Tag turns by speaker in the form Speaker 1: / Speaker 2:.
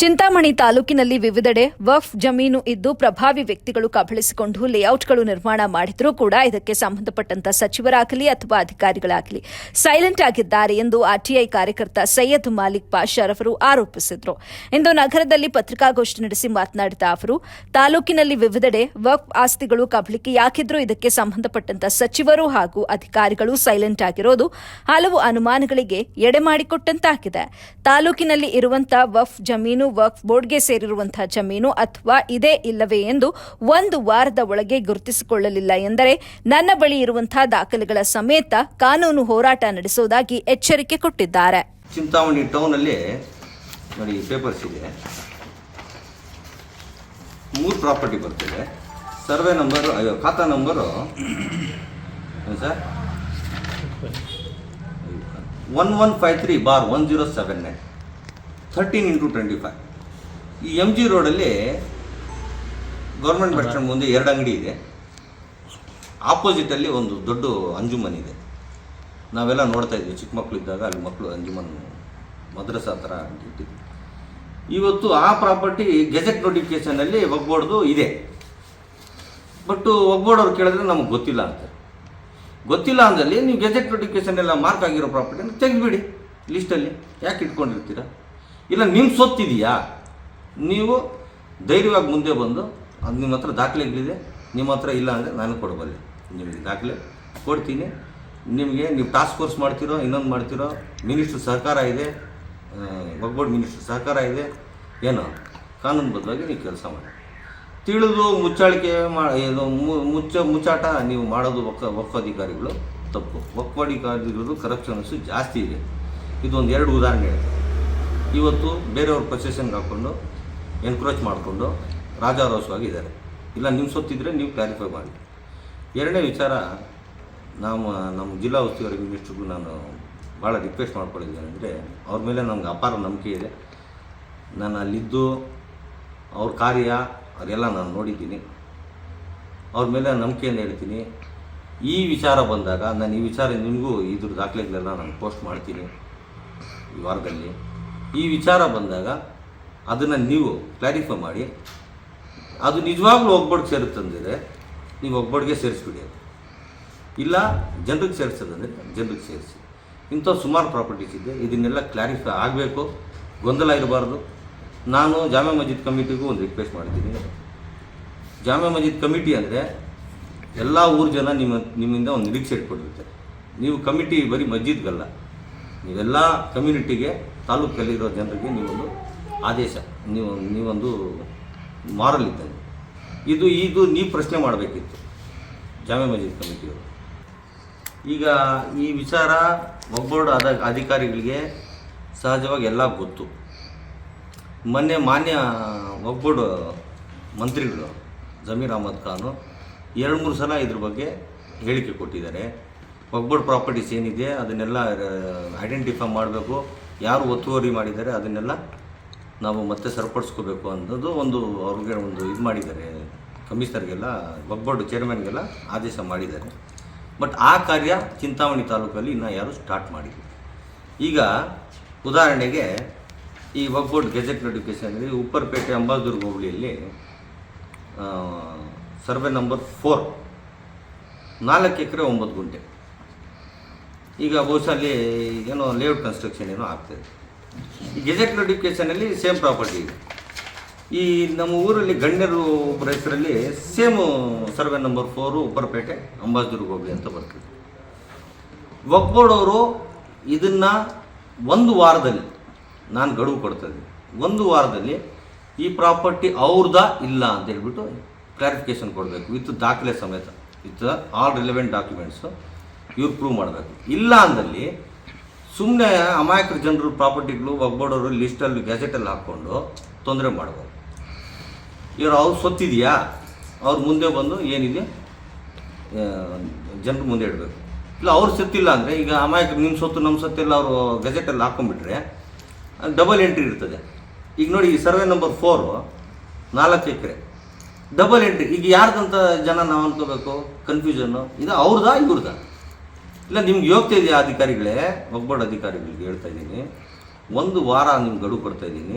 Speaker 1: ಚಿಂತಾಮಣಿ ತಾಲೂಕಿನಲ್ಲಿ ವಿವಿಧೆಡೆ ವಫ್ ಜಮೀನು ಇದ್ದು ಪ್ರಭಾವಿ ವ್ಯಕ್ತಿಗಳು ಕಬಳಿಸಿಕೊಂಡು ಲೇಔಟ್ಗಳು ನಿರ್ಮಾಣ ಮಾಡಿದ್ರೂ ಕೂಡ ಇದಕ್ಕೆ ಸಂಬಂಧಪಟ್ಟಂತ ಸಚಿವರಾಗಲಿ ಅಥವಾ ಅಧಿಕಾರಿಗಳಾಗಲಿ ಸೈಲೆಂಟ್ ಆಗಿದ್ದಾರೆ ಎಂದು ಆರ್ಟಿಐ ಕಾರ್ಯಕರ್ತ ಸೈಯದ್ ಮಾಲಿಕ್ ಪಾಷಾರ್ ಅವರು ಆರೋಪಿಸಿದರು. ಇಂದು ನಗರದಲ್ಲಿ ಪತ್ರಿಕಾಗೋಷ್ಠಿ ನಡೆಸಿ ಮಾತನಾಡಿದ ಅವರು, ತಾಲೂಕಿನಲ್ಲಿ ವಿವಿಧೆಡೆ ವಫ್ ಆಸ್ತಿಗಳು ಕಬಳಿಕೆ ಯಾಕಿದ್ರೂ ಇದಕ್ಕೆ ಸಂಬಂಧಪಟ್ಟಂತ ಸಚಿವರು ಹಾಗೂ ಅಧಿಕಾರಿಗಳು ಸೈಲೆಂಟ್ ಆಗಿರೋದು ಹಲವು ಅನುಮಾನಗಳಿಗೆ ಎಡೆ ಮಾಡಿಕೊಟ್ಟಂತಾಗಿದೆ. ತಾಲೂಕಿನಲ್ಲಿ ಇರುವಂತಹ ವಫ್ ಜಮೀನು ವಕ್ಫ್ ಬೋರ್ಡ್ಗೆ ಸೇರಿರುವಂತಹ ಜಮೀನು ಅಥವಾ ಇದೇ ಇಲ್ಲವೇ ಎಂದು ಒಂದು ವಾರದ ಒಳಗೆ ಗುರುತಿಸಿಕೊಳ್ಳಲಿಲ್ಲ ಎಂದರೆ ನನ್ನ ಬಳಿ ಇರುವಂತಹ ದಾಖಲೆಗಳ ಸಮೇತ ಕಾನೂನು ಹೋರಾಟ ನಡೆಸುವುದಾಗಿ ಎಚ್ಚರಿಕೆ ಕೊಟ್ಟಿದ್ದಾರೆ.
Speaker 2: ಚಿಂತಾಮಣಿ ಟೌನಲ್ಲಿ ನೋಡಿ ಈ ಪೇಪರ್ಸ್ ಇದೆ. ಮೂರು ಪ್ರಾಪರ್ಟಿ ಬರ್ತಿದೆ. ಸರ್ವೆ ನಂಬರ್ ಖಾತಾ number. Sir? One one five three bar one zero seven nine thirteen into twenty five ಈ ಎಂ ಜಿ ರೋಡಲ್ಲಿ ಗೌರ್ಮೆಂಟ್ ಬಸ್ ಮುಂದೆ ಎರಡು ಅಂಗಡಿ ಇದೆ. ಆಪೋಸಿಟಲ್ಲಿ ಒಂದು ದೊಡ್ಡ ಅಂಜುಮನ್ ಇದೆ. ನಾವೆಲ್ಲ ನೋಡ್ತಾ ಇದ್ವಿ, ಚಿಕ್ಕ ಮಕ್ಕಳು ಇದ್ದಾಗ ಅಲ್ಲಿ ಮಕ್ಕಳು ಅಂಜುಮನ್ ಮದ್ರಸಾ ಥರ ಇಟ್ಟಿದ್ವಿ ಇವತ್ತು ಆ ಪ್ರಾಪರ್ಟಿ ಗೆಜೆಟ್ ನೋಟಿಫಿಕೇಷನಲ್ಲಿ ಒಗ್ಬೋರ್ಡ್ದು ಇದೆ. ಬಟ್ಟು ಒಗ್ಬೋರ್ಡ್ ಅವ್ರು ಕೇಳಿದ್ರೆ ನಮಗೆ ಗೊತ್ತಿಲ್ಲ ಅಂತ. ಗೊತ್ತಿಲ್ಲ ಅಂದಲ್ಲಿ ನೀವು ಗೆಜೆಟ್ ನೋಟಿಫಿಕೇಶನ್ ಎಲ್ಲ ಮಾರ್ಕ್ ಆಗಿರೋ ಪ್ರಾಪರ್ಟಿನ ತೆಗೆದುಬಿಡಿ ಲಿಸ್ಟಲ್ಲಿ ಯಾಕೆ ಇಟ್ಕೊಂಡಿರ್ತೀರಾ? ಇಲ್ಲ ನಿಮ್ಮ ಸೊತ್ತಿದೆಯಾ? ನೀವು ಧೈರ್ಯವಾಗಿ ಮುಂದೆ ಬಂದು ಅದು ನಿಮ್ಮ ಹತ್ರ ದಾಖಲೆಗಳಿದೆ, ನಿಮ್ಮ ಹತ್ರ ಇಲ್ಲ ಅಂದರೆ ನಾನು ಕೊಡಬಲ್ಲೆ. ನಿಮಗೆ ದಾಖಲೆ ಕೊಡ್ತೀನಿ. ನಿಮಗೆ ನೀವು ಟಾಸ್ಕ್ ಫೋರ್ಸ್ ಮಾಡ್ತಿರೋ, ಇನ್ನೊಂದು ಮಾಡ್ತಿರೋ ಮಿನಿಸ್ಟ್ರ್ ಸಹಕಾರ ಇದೆ ಒಗ್ಬೋರ್ಡ್ ಮಿನಿಸ್ಟ್ರ್ ಸಹಕಾರ ಇದೆ, ಏನೋ ಕಾನೂನುಬದ್ಧವಾಗಿ ನೀವು ಕೆಲಸ ಮಾಡಿ. ತಿಳಿದು ಮುಚ್ಚಾಳಿಕೆ ಮಾಡೋ ಮುಚ್ಚ, ಮುಚ್ಚಾಟ ನೀವು ಮಾಡೋದು ಒಕ್ಕ ಒಕ್ಕ ಅಧಿಕಾರಿಗಳು ತಪ್ಪು. ವಕ್ಫ್ ಅಧಿಕಾರಿಗಳು ಕರಪ್ಷನ್ಸು ಜಾಸ್ತಿ ಇದೆ. ಇದೊಂದು ಎರಡು ಉದಾಹರಣೆ ಇದೆ ಇವತ್ತು ಬೇರೆಯವ್ರ ಪ್ರೊಸೆಷನ್ಗೆ ಹಾಕ್ಕೊಂಡು ಎನ್ಕ್ರೋಚ್ ಮಾಡಿಕೊಂಡು ರಾಜಾರೋಷವಾಗಿ ಇದ್ದಾರೆ. ಇಲ್ಲ ನಿಮ್ಮ ಸೊತ್ತಿದ್ರೆ ನೀವು ಕ್ಲಾರಿಫೈ ಮಾಡಿ. ಎರಡನೇ ವಿಚಾರ ನಮ್ಮ ನಮ್ಮ ಜಿಲ್ಲಾ ಉಸ್ತುವಾರಿ ಮಿನಿಸ್ಟ್ರಿಗೂ ನಾನು ಭಾಳ ರಿಕ್ವೆಸ್ಟ್ ಮಾಡ್ಕೊಂಡಿದ್ದೇನೆ ಅಂದರೆ, ಅವ್ರ ಮೇಲೆ ನಮ್ಗೆ ಅಪಾರ ನಂಬಿಕೆ ಇದೆ. ನಾನು ಅಲ್ಲಿದ್ದು, ಅವ್ರ ಕಾರ್ಯ, ಅದೆಲ್ಲ ನಾನು ನೋಡಿದ್ದೀನಿ. ಅವ್ರ ಮೇಲೆ ನಂಬಿಕೆಯನ್ನು ಹೇಳ್ತೀನಿ. ಈ ವಿಚಾರ ಬಂದಾಗ, ನಾನು ಈ ವಿಚಾರ ನಿಮಗೂ ಇದ್ರ ದಾಖಲೆಗಳೆಲ್ಲ ನಾನು ಪೋಸ್ಟ್ ಮಾಡ್ತೀನಿ ಈ ವಾರದಲ್ಲಿ. ಈ ವಿಚಾರ ಬಂದಾಗ ಅದನ್ನು ನೀವು ಕ್ಲಾರಿಫೈ ಮಾಡಿ, ಅದು ನಿಜವಾಗ್ಲೂ ಒಬ್ಬಡ್ಗೆ ಸೇರುತ್ತಂದರೆ ನೀವು ಒಬ್ಬಡ್ಗೆ ಸೇರಿಸ್ಬಿಡಿ ಅದು. ಇಲ್ಲ, ಜನರಿಗೆ ಸೇರಿಸೋದಂದರೆ ಜನರಿಗೆ ಸೇರಿಸಿ. ಇಂಥ ಸುಮಾರು ಪ್ರಾಪರ್ಟೀಸ್ ಇದೆ, ಇದನ್ನೆಲ್ಲ ಕ್ಲಾರಿಫೈ ಆಗಬೇಕು, ಗೊಂದಲ ಇರಬಾರ್ದು. ನಾನು ಜಾಮೆ ಮಸ್ಜಿದ್ ಕಮಿಟಿಗೂ ಒಂದು ರಿಕ್ವೆಸ್ಟ್ ಮಾಡಿದ್ದೀನಿ. ಜಾಮೆ ಮಸ್ಜಿದ್ ಕಮಿಟಿ ಅಂದರೆ ಎಲ್ಲ ಊರು ಜನ ನಿಮ್ಮ, ನಿಮ್ಮಿಂದ ಒಂದು ನಿರೀಕ್ಷೆ ಇಟ್ಕೊಂಡಿರ್ತಾರೆ. ನೀವು ಕಮಿಟಿ ಬರೀ ಮಸ್ಜಿದ್ಗಲ್ಲ ನೀವೆಲ್ಲ ಕಮ್ಯುನಿಟಿಗೆ ತಾಲೂಕಲ್ಲಿರೋ ಜನರಿಗೆ ನೀವೊಂದು ಆದೇಶ, ನೀವು, ನೀವೊಂದು ಮಾರಲ್ ಇದ್ದಂಗೆ. ಇದು ಇದು ನೀವು ಪ್ರಶ್ನೆ ಮಾಡಬೇಕಿತ್ತು, ಜಾಮೆ ಮಸ್ಜಿದ್ ಕಮಿಟಿಯವರು. ಈಗ ಈ ವಿಚಾರ ಒಗ್ಬೋರ್ಡ್ ಅದ ಅಧಿಕಾರಿಗಳಿಗೆ ಸಹಜವಾಗಿ ಎಲ್ಲ ಗೊತ್ತು. ಮೊನ್ನೆ ಮಾನ್ಯ ಒಗ್ಬೋರ್ಡ್ ಮಂತ್ರಿಗಳು ಜಮೀರ್ ಅಹಮದ್ ಖಾನು ಎರಡು, ಮೂರು ಸಲ ಇದ್ರ ಬಗ್ಗೆ ಹೇಳಿಕೆ ಕೊಟ್ಟಿದ್ದಾರೆ. ಒಗ್ಬೋರ್ಡ್ ಪ್ರಾಪರ್ಟೀಸ್ ಏನಿದೆ, ಅದನ್ನೆಲ್ಲ ಐಡೆಂಟಿಫೈ ಮಾಡಬೇಕು. ಯಾರು ಒತ್ತುವರಿ ಮಾಡಿದ್ದಾರೆ, ಅದನ್ನೆಲ್ಲ ನಾವು ಮತ್ತೆ ಸರಿಪಡಿಸ್ಕೋಬೇಕು ಅನ್ನೋದು ಒಂದು ಅವ್ರಿಗೆ ಒಂದು ಇದು ಮಾಡಿದ್ದಾರೆ. ಕಮಿಷನರ್ಗೆಲ್ಲ ಒಗ್ಬೋರ್ಡ್ ಚೇರ್ಮನ್ಗೆಲ್ಲ ಆದೇಶ ಮಾಡಿದ್ದಾರೆ. ಬಟ್ ಆ ಕಾರ್ಯ ಚಿಂತಾಮಣಿ ತಾಲೂಕಲ್ಲಿ ಇನ್ನೂ ಯಾರು ಸ್ಟಾರ್ಟ್ ಮಾಡಿಲ್ಲ. ಈಗ ಉದಾಹರಣೆಗೆ, ಈ ಒಗ್ಬೋರ್ಡ್ ಗೆಜೆಟ್ ನೋಟಿಫಿಕೇಶನಲ್ಲಿ ಉಪ್ಪರ್ಪೇಟೆ ಅಂಬಾದುರ್ಗ ಹೋಬಳಿಯಲ್ಲಿ ಸರ್ವೆ ನಂಬರ್ ಫೋರ್ ನಾಲ್ಕು ಎಕರೆ ಒಂಬತ್ತು ಗುಂಟೆ. ಈಗ ಬಹುಶಃ ಏನೋ ಲೇಔಟ್ ಕನ್ಸ್ಟ್ರಕ್ಷನ್ ಏನೋ ಆಗ್ತದೆ ಈ ಗೆಜೆಟ್ ನೋಟಿಫಿಕೇಶನಲ್ಲಿ ಸೇಮ್ ಪ್ರಾಪರ್ಟಿ ಇದೆ. ಈ ನಮ್ಮ ಊರಲ್ಲಿ ಗಣ್ಯರು ಒಬ್ಬರ ಹೆಸರಲ್ಲಿ same survey number four Upparpete Ambajurga ಹೋಗಲಿ ಅಂತ ಬರ್ತದೆ. ಬೋರ್ಡ್ ಅವರು ಇದನ್ನು ಒಂದು ವಾರದಲ್ಲಿ, ನಾನು ಗಡುವು ಕೊಡ್ತಾಯಿದ್ದೆ ಒಂದು ವಾರದಲ್ಲಿ ಈ ಪ್ರಾಪರ್ಟಿ ಅವ್ರದ್ದಾ ಇಲ್ಲ ಅಂತ ಹೇಳ್ಬಿಟ್ಟು ಕ್ಲಾರಿಫಿಕೇಶನ್ ಕೊಡಬೇಕು. ವಿತ್ ದಾಖಲೆ ಸಮೇತ. ವಿತ್ ಆಲ್ ರಿಲೆವೆಂಟ್ ಡಾಕ್ಯುಮೆಂಟ್ಸು ಇವ್ರು ಪ್ರೂವ್ ಮಾಡಬೇಕು. ಇಲ್ಲ ಅಂದಲ್ಲಿ ಸುಮ್ಮನೆ ಅಮಾಯಕರ ಜನರು ಪ್ರಾಪರ್ಟಿಗಳು ಒಗ್ಬೋಡೋರು ಲಿಸ್ಟಲ್ಲಿ ಗ್ಯಾಜೆಟಲ್ಲಿ ಹಾಕ್ಕೊಂಡು ತೊಂದರೆ ಮಾಡ್ಬೋದು. ಇವರು ಅವ್ರು ಸೊತ್ತಿದೆಯಾ? ಅವ್ರು ಮುಂದೆ ಬಂದು ಏನಿದೆ? ಜನರು ಮುಂದೆ ಇಡಬೇಕು. ಇಲ್ಲ, ಅವ್ರು ಸತ್ತಿಲ್ಲ ಅಂದರೆ ಈಗ ಅಮಾಯಕ ನಿಮ್ಮ ಸೊತ್ತು ನಮ್ಮ ಸೊತ್ತೆಲ್ಲ ಅವರು ಗೆಜೆಟಲ್ಲಿ ಹಾಕ್ಕೊಂಡ್ಬಿಟ್ರೆ ಡಬಲ್ ಎಂಟ್ರಿ ಇರ್ತದೆ. ಈಗ ನೋಡಿ, ಈ ಸರ್ವೆ ನಂಬರ್ ಫೋರು ನಾಲ್ಕು ಎಕರೆ. ಡಬಲ್ ಎಂಟ್ರಿ ಈಗ ಯಾರ್ದಂತ ಜನ ನಾವು ಅನ್ಕೋಬೇಕು? ಕನ್ಫ್ಯೂಷನ್ನು ಇದು ಅವ್ರದಾ, ಇವ್ರದಾ? ಇಲ್ಲ, ನಿಮ್ಗೆ ಯೋಗ್ಯತೆ ಇದೆಯಾ ಅಧಿಕಾರಿಗಳೇ? ಒಗ್ಬೋರ್ಡ್ ಅಧಿಕಾರಿಗಳಿಗೆ ಹೇಳ್ತಾ ಇದ್ದೀನಿ. ಒಂದು ವಾರ ನಿಮ್ಗೆ ಗಡುವು ಕೊಡ್ತಾ ಇದ್ದೀನಿ.